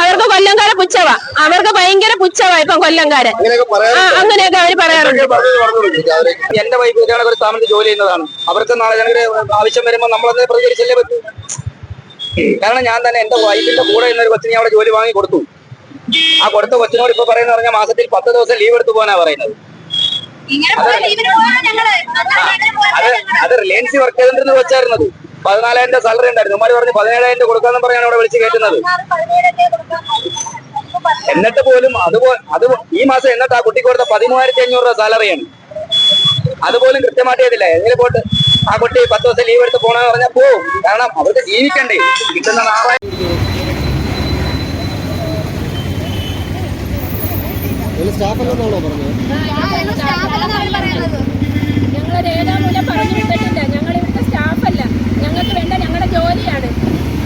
അവർക്ക് കൊല്ലംകാരെ പുച്ഛവാ. അവർക്ക് ഭയങ്കര പുച്ഛവാ ഇപ്പം കൊല്ലംകാരൻ അങ്ങനെയൊക്കെ പറയാൻ ആ അങ്ങനെയൊക്കെ അവർ പറയാറുണ്ട്. എന്റെ വൈഫ് ഇതേണ ഒരു സ്ഥാപനത്തിൽ ജോലി ചെയ്യുന്നതാണ്. അവർക്ക് നാളെ ഞങ്ങൾക്ക് ആവശ്യം വരുമ്പോൾ നമ്മളത് പ്രതികരിച്ചല്ലേ പറ്റൂ? കാരണം ഞാൻ തന്നെ എന്റെ വൈഫിന്റെ കൂടെ ഇന്നൊരു കൊച്ചിനെ അവിടെ ജോലി വാങ്ങി കൊടുത്തു. ആ കൊടുത്ത കൊച്ചിനോട് ഇപ്പൊ പറയുന്ന പറഞ്ഞാൽ മാസത്തിൽ പത്ത് ദിവസം ലീവ് എടുത്തു പോകാനാ പറയുന്നത്. അത്. അത് റിലയൻസ് വർക്ക് ചെയ്തിട്ട് വെച്ചായിരുന്നത് പതിനാലായിരം രൂപ സാലറി ഉണ്ടായിരുന്നു. ഉമ്മാര് പറഞ്ഞു പതിനേഴായിരം രൂപ കൊടുക്കാന്ന് പറഞ്ഞാണ് അവിടെ വിളിച്ച് കയറ്റുന്നത് കൊടുക്കാൻ എന്നിട്ട് പോലും അതുപോലെ അത് ഈ മാസം എന്നിട്ട് ആ കുട്ടിക്ക് കൊടുത്ത പതിമൂവായിരത്തി അഞ്ഞൂറ് രൂപ സാലറിയാണ് അതുപോലും കൃത്യമായിട്ട് ചെയ്തില്ല എങ്ങനെ പോട്ട് ആ കുട്ടി പത്ത് ദിവസം ലീവ് എടുത്ത് പോണെന്ന് പറഞ്ഞാൽ പോവും കാരണം അവർക്ക് ജീവിക്കണ്ടേ. കിട്ടുന്ന നാളായി സ്റ്റാഫ് ഞങ്ങൾ രേഖാമൂലം പറഞ്ഞു വിട്ടിട്ടുണ്ട് ഞങ്ങൾക്ക് വേണ്ട ഞങ്ങളുടെ ജോലിയാണ്.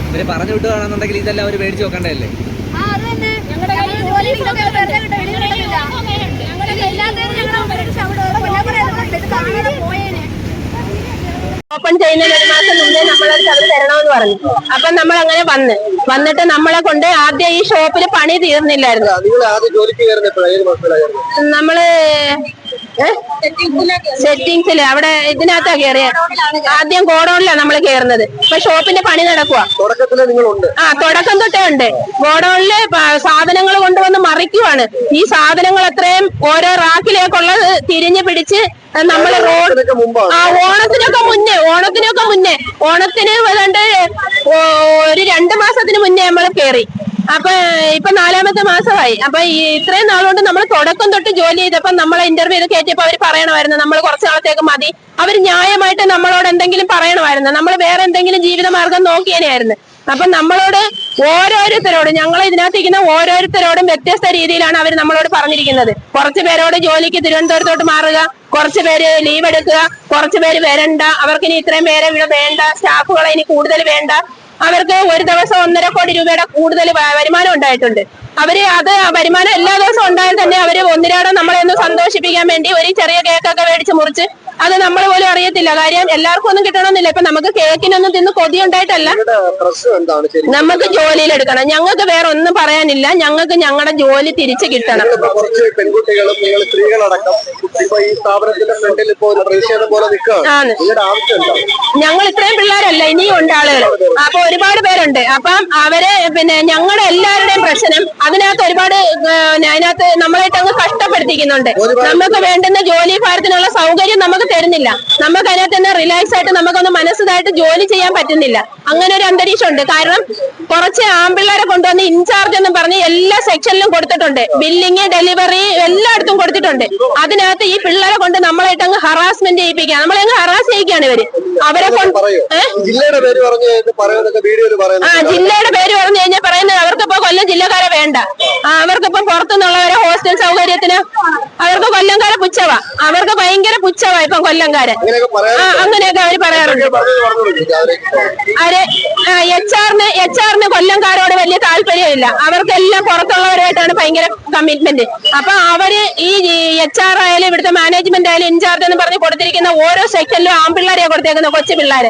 ഇവർ പറഞ്ഞു വിട്ടുകയാണെന്നുണ്ടെങ്കിൽ ഇതെല്ലാം അവർ മേടിച്ചു പോയേനെ. ഓപ്പൺ ചെയ്യുന്നതിന് ഒരു മാസം മുന്നേ നമ്മളത് സ്ഥലം തരണമെന്ന് പറഞ്ഞു. അപ്പൊ നമ്മൾ അങ്ങനെ വന്ന്. വന്നിട്ട് നമ്മളെ കൊണ്ട് ആദ്യം ഈ ഷോപ്പിൽ പണി തീർന്നില്ലായിരുന്നു? നമ്മൾ സെറ്റിങ്സിൽ അവിടെ ഇതിനകത്താ കയറിയ ആദ്യം ഗോഡൌണിലാണ് നമ്മൾ കയറുന്നത് ഇപ്പൊ ഷോപ്പിന്റെ പണി നടക്കുക ആ തുടക്കം തൊട്ടേ ഉണ്ട്. ഗോഡൌണിൽ സാധനങ്ങൾ കൊണ്ടുവന്ന് മറിക്കുവാണ്. ഈ സാധനങ്ങൾ അത്രയും ഓരോ റാക്കിലേക്കുള്ളത് തിരിഞ്ഞു പിടിച്ച് നമ്മൾ ആ ഓണത്തിനൊക്കെ മുന്നേ ഓണത്തിനൊക്കെ മുന്നേ. ഓണത്തിന് ഏതാണ്ട് ഒരു രണ്ടു മാസത്തിന് മുന്നേ നമ്മൾ കേറി. അപ്പൊ ഇപ്പൊ നാലാമത്തെ മാസമായി. അപ്പൊ ഇത്രയും നാളുകൊണ്ട് നമ്മൾ തുടക്കം തൊട്ട് ജോലി ചെയ്തപ്പോ നമ്മളെ ഇന്റർവ്യൂ ചെയ്ത് കയറ്റിയപ്പോ അവർ പറയണമായിരുന്നു നമ്മൾ കുറച്ച് നാളത്തേക്ക് മതി. അവർ ന്യായമായിട്ട് നമ്മളോട് എന്തെങ്കിലും പറയണമായിരുന്നു. നമ്മൾ വേറെ എന്തെങ്കിലും ജീവിത മാർഗം നോക്കിയേനെയായിരുന്നു. അപ്പൊ നമ്മളോട് ഓരോരുത്തരോടും ഞങ്ങൾ ഇതിനകത്തിരിക്കുന്ന ഓരോരുത്തരോടും വ്യത്യസ്ത രീതിയിലാണ് അവർ നമ്മളോട് പറഞ്ഞിരിക്കുന്നത്. കുറച്ച് പേരോട് ജോലിക്ക് തിരുവനന്തപുരത്തോട്ട് മാറുക കുറച്ച് പേര് ലീവ് എടുക്കുക കുറച്ച് പേര് വരണ്ട അവർക്ക് ഇനി ഇത്രയും പേരെ വേണ്ട സ്റ്റാഫുകളെ ഇനി കൂടുതൽ വേണ്ട അവർക്ക് ഒരു ദിവസം ഒന്നര കോടി രൂപയുടെ കൂടുതൽ വരുമാനം ഉണ്ടായിട്ടുണ്ട്. അവർ അത് വരുമാനം എല്ലാ ദിവസവും ഉണ്ടായാൽ തന്നെ അവർ ഒന്നിരാടം നമ്മളെ ഒന്ന് സന്തോഷിപ്പിക്കാൻ വേണ്ടി ഒരു ചെറിയ കേക്കൊക്കെ മേടിച്ച് മുറിച്ച് അത് നമ്മളെ പോലും അറിയത്തില്ല. കാര്യം എല്ലാവർക്കും ഒന്നും കിട്ടണമെന്നില്ല. ഇപ്പൊ നമുക്ക് കേക്കിനൊന്നും തിന്ന് കൊതി ഉണ്ടായിട്ടല്ല. നമുക്ക് ജോലിയിൽ എടുക്കണം ഞങ്ങൾക്ക് വേറെ ഒന്നും പറയാനില്ല. ഞങ്ങൾക്ക് ഞങ്ങളുടെ ജോലി തിരിച്ചു കിട്ടണം. പെൺകുട്ടികളും നിങ്ങൾ സ്ത്രീകളടക്കം ഇപ്പൊ ഈ സ്ഥാപനത്തിന്റെ ഫ്രണ്ടിൽ ഇപ്പൊ ഒരു പ്രതിഷേധം പോലെ നിൽക്കുകയാണ്. ഞങ്ങൾ ഇത്രയും പിള്ളേരല്ല ഇനിയും ഉണ്ട് ആളുകൾ. അപ്പൊ ഒരുപാട് പേരുണ്ട്. അപ്പം അവരെ പിന്നെ ഞങ്ങളുടെ എല്ലാവരുടെയും പ്രശ്നം അതിനകത്ത് ഒരുപാട് അതിനകത്ത് നമ്മളായിട്ട് അങ്ങ് കഷ്ടപ്പെടുത്തിക്കുന്നുണ്ട്. നമുക്ക് വേണ്ടുന്ന ജോലി ഭാരത്തിനുള്ള സൗകര്യം നമുക്ക് തരുന്നില്ല. നമുക്ക് അതിനകത്ത് തന്നെ റിലാക്സ് ആയിട്ട് നമുക്കൊന്ന് മനസ്സിലായിട്ട് ജോലി ചെയ്യാൻ പറ്റുന്നില്ല. അങ്ങനെ ഒരു അന്തരീക്ഷം ഉണ്ട്. കാരണം കുറച്ച് ആമ്പിള്ളേരെ കൊണ്ടുവന്ന് ഇൻചാർജ് എന്ന് പറഞ്ഞ് എല്ലാ സെക്ഷനിലും കൊടുത്തിട്ടുണ്ട്. ബില്ലിങ് ഡെലിവറി എല്ലായിടത്തും കൊടുത്തിട്ടുണ്ട്. അതിനകത്ത് ഈ പിള്ളേരെ കൊണ്ട് നമ്മളായിട്ട് അങ്ങ് ഹറാസ്മെന്റ് ചെയ്യിപ്പിക്കുക നമ്മളെ അങ്ങ് ഹറാസ് ചെയ്യിക്കുകയാണ് ഇവർ. അവരെ കൊണ്ട് ജില്ലയുടെ പേര് പറഞ്ഞു ആ ജില്ലയുടെ പേര് പറഞ്ഞു കഴിഞ്ഞാൽ പറയുന്നത് അവർക്കിപ്പോ കൊല്ലം ജില്ലക്കാരെ വേണ്ട. അവർക്കിപ്പോ പുറത്തുനിന്നുള്ളവരെ ഹോസ്റ്റൽ സൗകര്യത്തിന് അവർക്ക് കൊല്ലംകാരെ പുച്ഛവാ. അവർക്ക് ഭയങ്കര പുച്ഛവാ ഇപ്പം കൊല്ലംകാരെ. അങ്ങനെയൊക്കെ പറയാൻ ആ അങ്ങനെയൊക്കെ അവർ പറയാറുണ്ട്. അരെ എച്ച് ആറിന് എച്ച് ആറിന് താല്പര്യമില്ല അവർക്കെല്ലാം പുറത്തുള്ളവരുമായിട്ടാണ് ഭയങ്കര കമ്മിറ്റ്മെന്റ് അപ്പൊ അവർ ഈ എച്ച് ആർ ആയാലും ഇവിടുത്തെ മാനേജ്മെന്റ് ആയാലും ഇൻചാർജ് എന്ന് പറഞ്ഞ് കൊടുത്തിരിക്കുന്ന ഓരോ സെക്ഷനിലും ആൺപിള്ളേരെയാണ് കൊടുത്തേക്കുന്നത് കൊച്ചു പിള്ളേര്.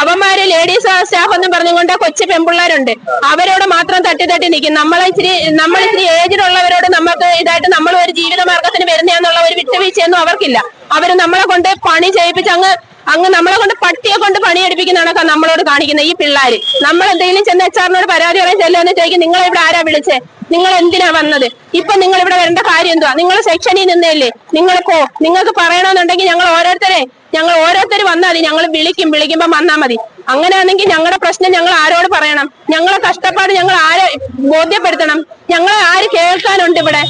അവന്മാര് ലേഡീസ് സ്റ്റാഫ് എന്ന് പറഞ്ഞുകൊണ്ട് കൊച്ചു പെൺപിള്ളേരുണ്ട്. അവരോട് മാത്രം തട്ടി തട്ടി നിൽക്കും നമ്മളെ ഇച്ചിരി നമ്മൾ ഇച്ചിരി ഏജിലുള്ളവരോട് നമുക്ക് ഇതായിട്ട് നമ്മൾ ഒരു ജീവിത മാർഗത്തിന് വരുന്നതെന്നുള്ള ഒരു വിട്ടുവീഴ്ചയൊന്നും അവർക്കില്ല. അവർ നമ്മളെ കൊണ്ട് പണി ചെയ്യിപ്പിച്ച് അങ്ങ് അങ്ങ് നമ്മളെ കൊണ്ട് പട്ടിയെ കൊണ്ട് പണിയെടുപ്പിക്കുന്നതാണൊക്കെ നമ്മളോട് കാണിക്കുന്നത് ഈ പിള്ളേര്. നമ്മൾ എന്തെങ്കിലും ചെന്ന് എച്ച് ആറിനോട് പരാതി പറയാൻ ചെല്ലുമെന്ന് ചോദിക്കും നിങ്ങൾ ഇവിടെ ആരാ വിളിച്ചേ? നിങ്ങൾ എന്തിനാ വന്നത്? ഇപ്പൊ നിങ്ങൾ ഇവിടെ വരേണ്ട കാര്യം എന്തുവാ? നിങ്ങൾ സെക്ഷനിൽ നിന്നേല്ലേ? നിങ്ങൾക്കോ നിങ്ങൾക്ക് പറയണമെന്നുണ്ടെങ്കിൽ ഞങ്ങൾ ഓരോരുത്തരെ ഞങ്ങൾ ഓരോരുത്തർ വന്നാൽ മതി. ഞങ്ങൾ വിളിക്കും വിളിക്കുമ്പോൾ വന്നാൽ മതി. അങ്ങനെയാണെങ്കിൽ ഞങ്ങളുടെ പ്രശ്നം ഞങ്ങൾ ആരോട് പറയണം? ഞങ്ങളെ കഷ്ടപ്പാട് ഞങ്ങൾ ആരെ ബോധ്യപ്പെടുത്തണം? ഞങ്ങളെ ആര് കേൾക്കാനുണ്ട് ഇവിടെ?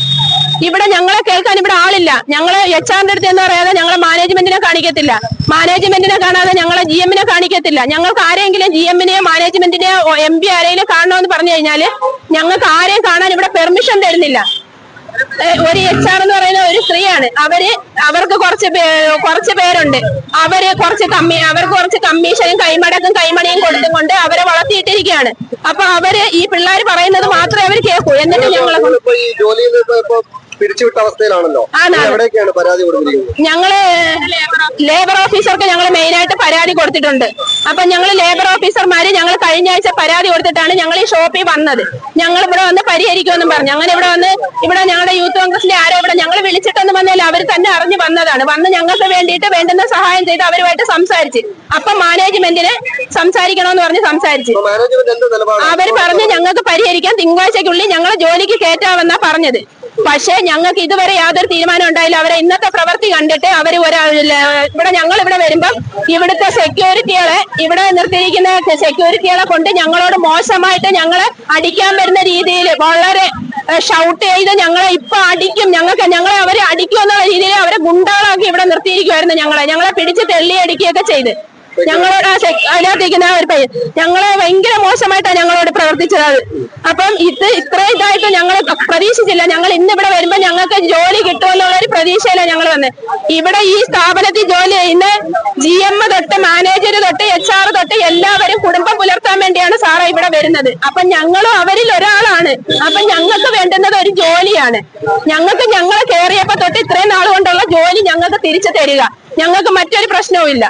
ഇവിടെ ഞങ്ങളെ കേൾക്കാൻ ഇവിടെ ആളില്ല. ഞങ്ങളെ എച്ച് ആറിന്റെ അടുത്ത് എന്ന് പറയാതെ ഞങ്ങളെ മാനേജ്മെന്റിനെ കാണിക്കത്തില്ല. മാനേജ്മെന്റിനെ കാണാതെ ഞങ്ങളെ ജി എമ്മിനെ കാണിക്കത്തില്ല. ഞങ്ങൾക്ക് ആരെങ്കിലും ജി എമ്മിനെയോ മാനേജ്മെന്റിനെയോ എം പി ആരെങ്കിലും കാണണമെന്ന് പറഞ്ഞു കഴിഞ്ഞാൽ ഞങ്ങൾക്ക് ആരെയും കാണാൻ ഇവിടെ പെർമിഷൻ തരുന്നില്ല. ഒരു എച്ച് ആർ എന്ന് പറയുന്ന ഒരു സ്ത്രീയാണ്. അവർ അവർക്ക് കുറച്ച് കുറച്ച് പേരുണ്ട്. അവർ കുറച്ച് കമ്മി അവർക്ക് കുറച്ച് കമ്മീഷനും കൈമടക്കും കൈമണിയും കൊടുത്തും കൊണ്ട് അവരെ വളർത്തിയിട്ടിരിക്കുകയാണ്. അപ്പൊ അവർ ഈ പിള്ളേർ പറയുന്നത് മാത്രമേ അവർ കേൾക്കൂ. എന്നിട്ട് ഞങ്ങളെ പിരിച്ചുവിട്ട അവസ്ഥയിലാണല്ലോ. എവിടേക്കാണ് പരാതി കൊടുത്തിരിക്കുന്നത്? ഞങ്ങൾ ലേബർ ഓഫീസർക്ക് ഞങ്ങൾ മെയിൻ ആയിട്ട് പരാതി കൊടുത്തിട്ടുണ്ട്. അപ്പൊ ഞങ്ങൾ ലേബർ ഓഫീസർമാര് ഞങ്ങൾ കഴിഞ്ഞ ആഴ്ച പരാതി കൊടുത്തിട്ടാണ് ഞങ്ങൾ ഈ ഷോപ്പിൽ വന്നത്. ഞങ്ങൾ ഇവിടെ വന്ന് പരിഹരിക്കുമെന്നും പറഞ്ഞു. അങ്ങനെ ഇവിടെ വന്ന് ഇവിടെ ഞങ്ങളുടെ യൂത്ത് കോൺഗ്രസിലെ ആരോ ഇവിടെ ഞങ്ങൾ വിളിച്ചിട്ടൊന്നും വന്നില്ല അവർ തന്നെ അറിഞ്ഞു വന്നതാണ്. വന്ന് ഞങ്ങൾക്ക് വേണ്ടിയിട്ട് വേണ്ടുന്ന സഹായം ചെയ്ത് അവരുമായിട്ട് സംസാരിച്ച്. അപ്പൊ മാനേജ്മെന്റിന് സംസാരിക്കണമെന്ന് പറഞ്ഞ് സംസാരിച്ച്. അവർ പറഞ്ഞ് ഞങ്ങൾക്ക് പരിഹരിക്കാൻ തിങ്കളാഴ്ചക്കുള്ളിൽ ഞങ്ങളെ ജോലിക്ക് കയറ്റാമെന്നാ പറഞ്ഞത്. പക്ഷേ ഞങ്ങൾക്ക് ഇതുവരെ യാതൊരു തീരുമാനം ഉണ്ടായില്ല. അവരെ ഇന്നത്തെ പ്രവൃത്തി കണ്ടിട്ട് അവർ ഒരാൾ ഇവിടെ ഞങ്ങൾ ഇവിടെ വരുമ്പം ഇവിടുത്തെ സെക്യൂരിറ്റികളെ ഇവിടെ നിർത്തിയിരിക്കുന്ന സെക്യൂരിറ്റികളെ കൊണ്ട് ഞങ്ങളോട് മോശമായിട്ട് ഞങ്ങളെ അടിക്കാൻ വരുന്ന രീതിയിൽ വളരെ ഷൗട്ട് ചെയ്ത് ഞങ്ങളെ ഇപ്പൊ അടിക്കും. ഞങ്ങൾക്ക് ഞങ്ങളെ അവരെ അടിക്കും എന്നുള്ള രീതിയിൽ അവരെ ഗുണ്ടകളാക്കി ഇവിടെ നിർത്തിയിരിക്കുമായിരുന്നു ഞങ്ങളെ. ഞങ്ങളെ പിടിച്ച് തെള്ളിയടിക്കുകയൊക്കെ ചെയ്ത്. ഞങ്ങളോട് ആ അതിനകത്തേക്കുന്ന ഒരു പയ്യൻ ഞങ്ങളെ ഭയങ്കര മോശമായിട്ടാണ് ഞങ്ങളോട് പ്രവർത്തിച്ചത്. അപ്പം ഇത് ഇത്ര ഇതായിട്ട് ഞങ്ങൾ പ്രതീക്ഷിച്ചില്ല. ഞങ്ങൾ ഇന്ന് ഇവിടെ വരുമ്പോ ഞങ്ങൾക്ക് ജോലി കിട്ടുമെന്നുള്ള ഒരു പ്രതീക്ഷയിലാണ് ഞങ്ങൾ വന്നത് ഇവിടെ ഈ സ്ഥാപനത്തിൽ ജോലി ചെയ്യുന്ന ജി എം തൊട്ട് മാനേജർ തൊട്ട് എച്ച് ആർ തൊട്ട് എല്ലാവരും കുടുംബം പുലർത്താൻ വേണ്ടിയാണ് സാറേ ഇവിടെ വരുന്നത്. അപ്പൊ ഞങ്ങളും അവരിൽ ഒരാളാണ്. അപ്പൊ ഞങ്ങൾക്ക് വേണ്ടുന്നത് ഒരു ജോലിയാണ്. ഞങ്ങൾക്ക് ഞങ്ങൾ കയറിയപ്പോ തൊട്ട് ഇത്രയും നാൾ കൊണ്ടുള്ള ജോലി ഞങ്ങൾക്ക് തിരിച്ചു തരിക. ഞങ്ങൾക്ക് മറ്റൊരു പ്രശ്നവും ഇല്ല